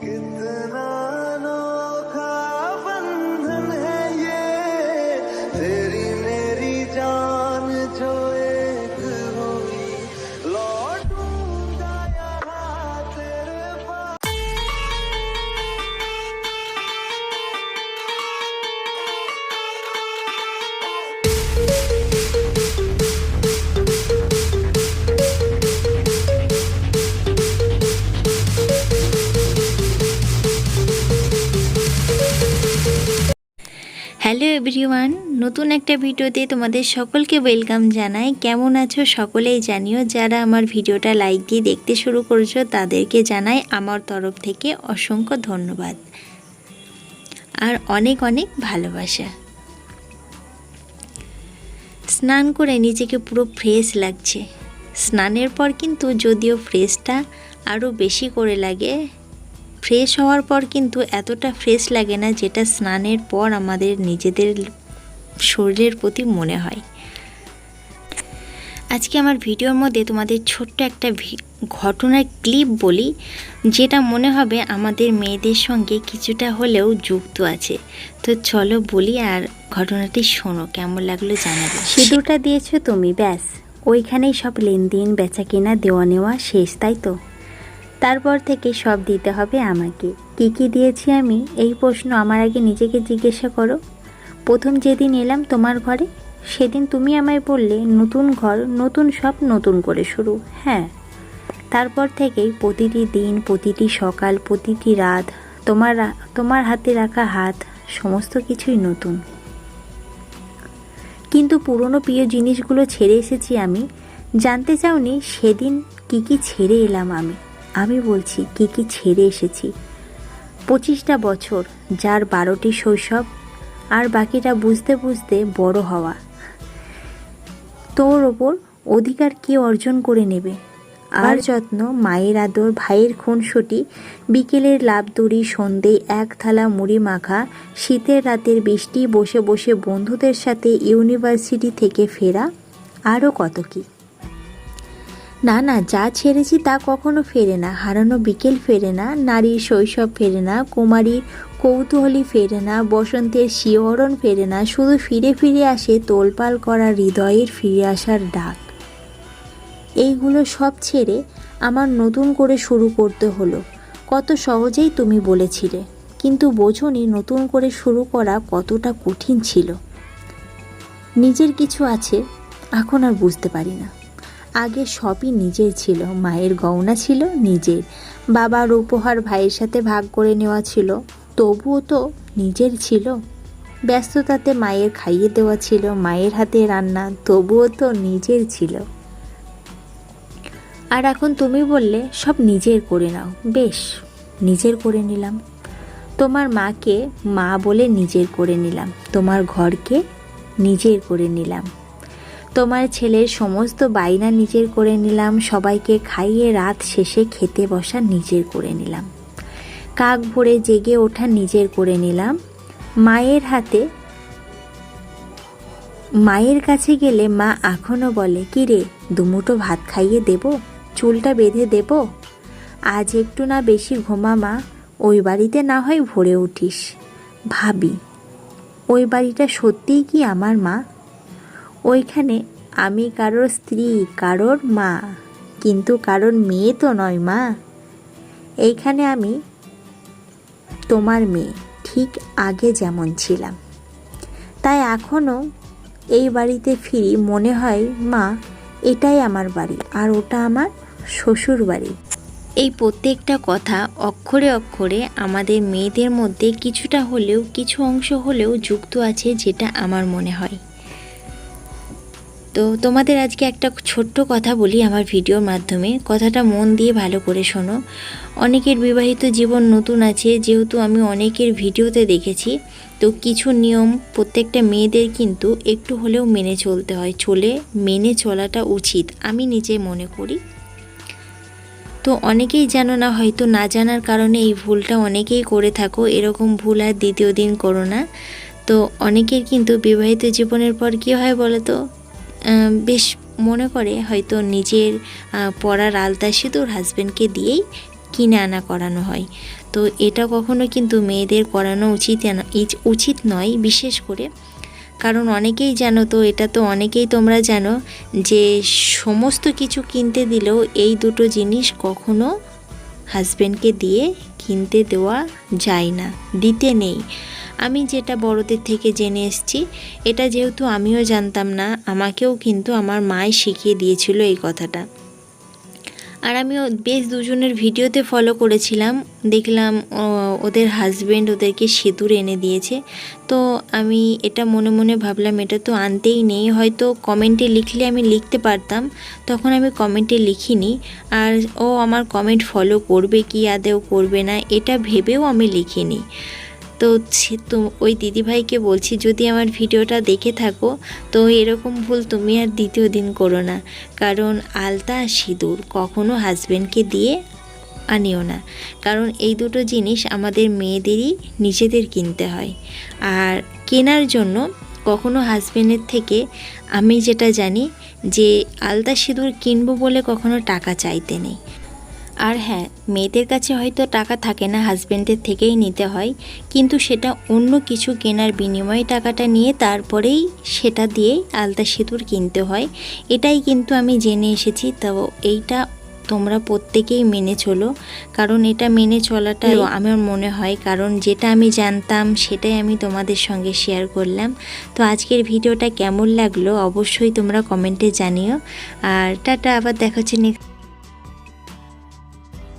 que te hello everyone নতুন একটা ভিডিওতে তোমাদের সকলকে ওয়েলকাম জানাই। কেমন আছো সকলেই জানিও। যারা আমার ভিডিওটা লাইক দিয়ে দেখতে শুরু করেছ, তাদেরকে জানাই আমার তরফ থেকে অসংখ্য ধন্যবাদ। আর অনেক অনেক ভালোবাসা। স্নান করে নিজেকে পুরো ফ্রেশ লাগছে। স্নানের পর কিন্তু যদিও ফ্রেশটা আরও বেশি করে লাগে ফ্রেশ হওয়ার পর কিন্তু এতটা ফ্রেশ লাগে না যেটা স্নানের পর আমাদের নিজেদের শরীরের প্রতি মনে হয়। আজকে আমার ভিডিওর মধ্যে তোমাদের ছোট্ট একটা ঘটনার ক্লিপ বলি, যেটা মনে হবে আমাদের মেয়েদের সঙ্গে কিছুটা হলেও যুক্ত আছে। তো চলো বলি আর ঘটনাটি শোনো, কেমন লাগল জানাবে। সিঁদুরটা দিয়েছ তুমি, ব্যাস। ওইখানেই সব লেনদেন বেচা কেনা দেওয়া নেওয়া শেষ, তাই তো? তারপর থেকে সব দিতে হবে আমাকে। কি কি দিয়েছি আমি? এই প্রশ্ন আমার আগে নিজেকে জিজ্ঞাসা করো। প্রথম যেদিন এলাম তোমার ঘরে, সেদিন তুমি আমায় বললে, নতুন ঘর, নতুন সব নতুন করে শুরু। হ্যাঁ। তারপর থেকেই প্রতিটি দিন, প্রতিটি সকাল, প্রতিটি রাত, তোমার তোমার হাতে রাখা হাত, সমস্ত কিছুই নতুন। কিন্তু পুরনো প্রিয় জিনিসগুলো ছেড়ে এসেছি আমি। জানতে চাওনি সেদিন কি কি ছেড়ে এলাম আমি। আমি বলছি, কি কি ছেড়ে এসেছি? পঁচিশটা বছর, যার বারোটি শৈশব, আর বাকিটা বুঝতে বুঝতে বড় হওয়া। তোর ওপর অধিকার কে অর্জন করে নেবে? আর যত্ন, মায়ের আদর, ভাইয়ের খুনসুটি, বিকেলের লাভ দড়ি সন্ধে এক থালা মুড়ি মাখা, শীতের রাতের বৃষ্টি, বসে বসে বন্ধুদের সাথে ইউনিভার্সিটি থেকে ফেরা, আরও কত কি? না না, যা ছেড়েছি তা কখনো ফেরে না। হারানো বিকেল ফেরে না, নারীর শৈশব ফেরে না, কুমারীর কৌতূহলী ফেরে না, বসন্তের শিহরণ ফেরে না, শুধু ফিরে ফিরে আসে তোলপাল করা হৃদয়ের ফিরে আসার ডাক। এইগুলো সব ছেড়ে আমার নতুন করে শুরু করতে হলো। কত সহজেই তুমি বলেছিলে, কিন্তু বোঝনি নতুন করে শুরু করা কতটা কঠিন ছিল। নিজের কিছু আছে, এখন আর বুঝতে পারি না। আগে সবই নিজের ছিল, মায়ের গহনা ছিল নিজের, বাবার উপহার ভাইয়ের সাথে ভাগ করে নেওয়া ছিল, তবুও তো নিজের ছিল। ব্যস্ততাতে মায়ের খাইয়ে দেওয়া ছিল, মায়ের হাতে রান্না, তবুও তো নিজের ছিল। আর এখন তুমি বললে, সব নিজের করে নাও। বেশ, নিজের করে নিলাম। তোমার মাকে মা বলে নিজের করে নিলাম, তোমার ঘরকে নিজের করে নিলাম। তোমার ছেলের সমস্ত বাইনা নিজের করে নিলাম, সবাইকে খাইয়ে রাত শেষে খেতে বসা নিজের করে নিলাম। কাক ভরে জেগে ওঠা নিজের করে নিলাম। মায়ের হাতে, মায়ের কাছে গেলে মা এখনও বলে কি রে দুমুটো ভাত খাইয়ে দেব? চুলটা বেঁধে দেব? আজ একটু না বেশি ঘুমা মা, ওই বাড়িতে না হয় ভরে উঠিস। ভাবি, ওই বাড়িটা সত্যিই কি আমার মা? ওইখানে আমি কারোর স্ত্রী, কারোর মা, কিন্তু কারোর মেয়ে তো নয় মা। এইখানে আমি তোমার মেয়ে, ঠিক আগে যেমন ছিলাম। তাই এখনও এই বাড়িতে ফিরি মনে হয়, মা, এটাই আমার বাড়ি, আর ওটা আমার শ্বশুর বাড়ি। এই প্রত্যেকটা কথা অক্ষরে অক্ষরে আমাদের মেয়েদের মধ্যে কিছুটা হলেও, কিছু অংশ হলেও যুক্ত আছে, যেটা আমার মনে হয়। তো তোমাদের আজকে একটা ছোট্ট কথা বলি আমার ভিডিওর মাধ্যমে। কথাটা মন দিয়ে ভালো করে শোনো। অনেকের বিবাহিত জীবন নতুন আছে, যেহেতু আমি অনেকের ভিডিওতে দেখেছি। তো কিছু নিয়ম প্রত্যেকটা মেয়েদের কিন্তু একটু হলেও মেনে চলতে হয়, চলে, মেনে চলাটা উচিত, আমি নিজে মনে করি। তো অনেকেই জানো না, হয়তো না জানার কারণে এই ভুলটা অনেকেই করে থাকো, এরকম ভুল আর দ্বিতীয় দিন করো না। তো অনেকের কিন্তু বিবাহিত জীবনের পর কী হয় বলো তো? বেশ মনে করে হয়তো নিজের পড়ার আলতা সিঁদুর হাজব্যান্ডকে দিয়েই কিনে আনা করানো হয়। তো এটা কখনো কিন্তু মেয়েদের করানো উচিত উচিত নয় বিশেষ করে। কারণ অনেকেই জানো তো, এটা তো অনেকেই তোমরা জানো যে সমস্ত কিছু কিনতে দিলেও এই দুটো জিনিস কখনো হাজব্যান্ডকে দিয়ে কিনতে দেওয়া যায় না, দিতে নেই। আমি যেটা বড়দের থেকে জেনে এসেছি, এটা যেহেতু আমিও জানতাম না, আমাকেও কিন্তু আমার মাই শিখিয়ে দিয়েছিল এই কথাটা। আর আমিও বেশ দুজনের ভিডিওতে ফলো করেছিলাম, দেখলাম ওদের হাজবেন্ড ওদেরকে সিঁদুর এনে দিয়েছে। তো আমি এটা মনে মনে ভাবলাম, এটা তো আনতেই নেই, হয়তো কমেন্টে লিখলে আমি লিখতে পারতাম, তখন আমি কমেন্টে লিখিনি। আর ও আমার কমেন্ট ফলো করবে কি আদেও করবে না, এটা ভেবেও আমি লিখিনি। তো তো ওই দিদিভাইকে বলছি, যদি আমার ভিডিওটা দেখে থাকো, তো এরকম ভুল তুমি আর দ্বিতীয় দিন করো না। কারণ আলতা সিঁদুর কখনো হাজব্যান্ডকে দিয়ে আনিও না। কারণ এই দুটো জিনিস আমাদের মেয়েদেরই, নিজেদের কিনতে হয়। আর কেনার জন্য কখনো হাজব্যান্ডের থেকে আমি যেটা জানি যে, আলতা সিঁদুর কিনবো বলে কখনো টাকা চাইতে নেই। আর হ্যাঁ মেয়েদের কাছে হয়তো টাকা থাকে না হাজব্যান্ডের থেকেই নিতে হয় কিন্তু সেটা অন্য কিছু কেনার বিনিময়ে টাকাটা নিয়ে তারপরেই সেটা দিয়েই আলতা সিঁদুর কিনতে হয়। এটাই কিন্তু আমি জেনে এসেছি তো এইটা তোমরা প্রত্যেকেই মেনে চলো কারণ এটা মেনে চলাটা আমার মনে হয় কারণ যেটা আমি জানতাম সেটাই আমি তোমাদের সঙ্গে শেয়ার করলাম। তো আজকের ভিডিওটা কেমন লাগল অবশ্যই তোমরা কমেন্টে জানিও আর টাটা আবার দেখা হচ্ছে নেক্সট